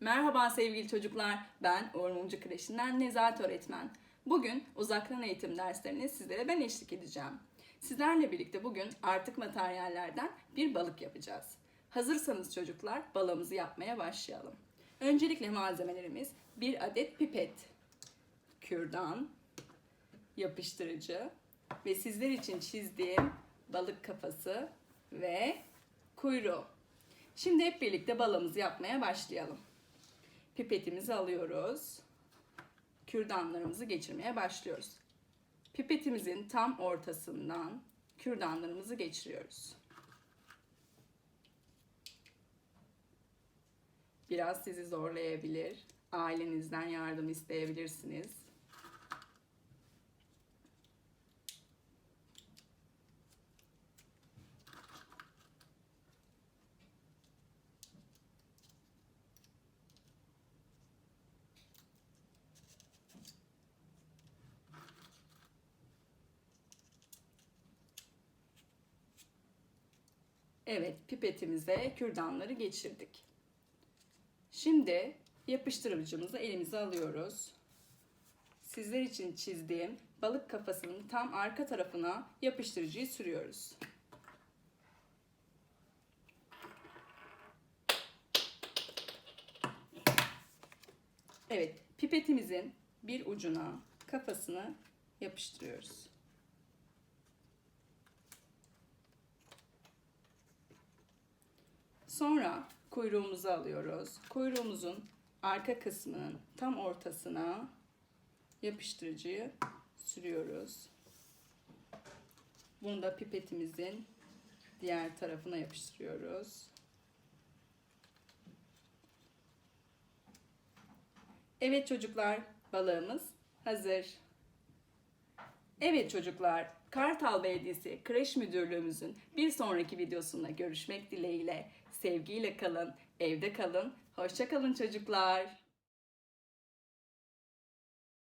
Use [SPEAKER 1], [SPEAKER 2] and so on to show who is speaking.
[SPEAKER 1] Merhaba sevgili çocuklar. Ben Uğur Mumcu Kreşi'nden Nezahat Öğretmen. Bugün uzaktan eğitim derslerine sizlere ben eşlik edeceğim. Sizlerle birlikte bugün artık materyallerden bir balık yapacağız. Hazırsanız çocuklar balığımızı yapmaya başlayalım. Öncelikle malzemelerimiz bir adet pipet, kürdan, yapıştırıcı ve sizler için çizdiğim balık kafası ve kuyruğu. Şimdi hep birlikte balığımızı yapmaya başlayalım. Pipetimizi alıyoruz. Kürdanlarımızı geçirmeye başlıyoruz. Pipetimizin tam ortasından kürdanlarımızı geçiriyoruz. Biraz sizi zorlayabilir. Ailenizden yardım isteyebilirsiniz. Evet, pipetimize kürdanları geçirdik. Şimdi yapıştırıcımızı elimize alıyoruz. Sizler için çizdiğim balık kafasının tam arka tarafına yapıştırıcıyı sürüyoruz. Evet, pipetimizin bir ucuna kafasını yapıştırıyoruz. Sonra kuyruğumuzu alıyoruz. Kuyruğumuzun arka kısmının tam ortasına yapıştırıcıyı sürüyoruz. Bunu da pipetimizin diğer tarafına yapıştırıyoruz. Evet çocuklar, balığımız hazır. Evet çocuklar, Kartal Belediyesi Kreş Müdürlüğümüzün bir sonraki videosunda görüşmek dileğiyle. Sevgiyle kalın, evde kalın, hoşça kalın çocuklar.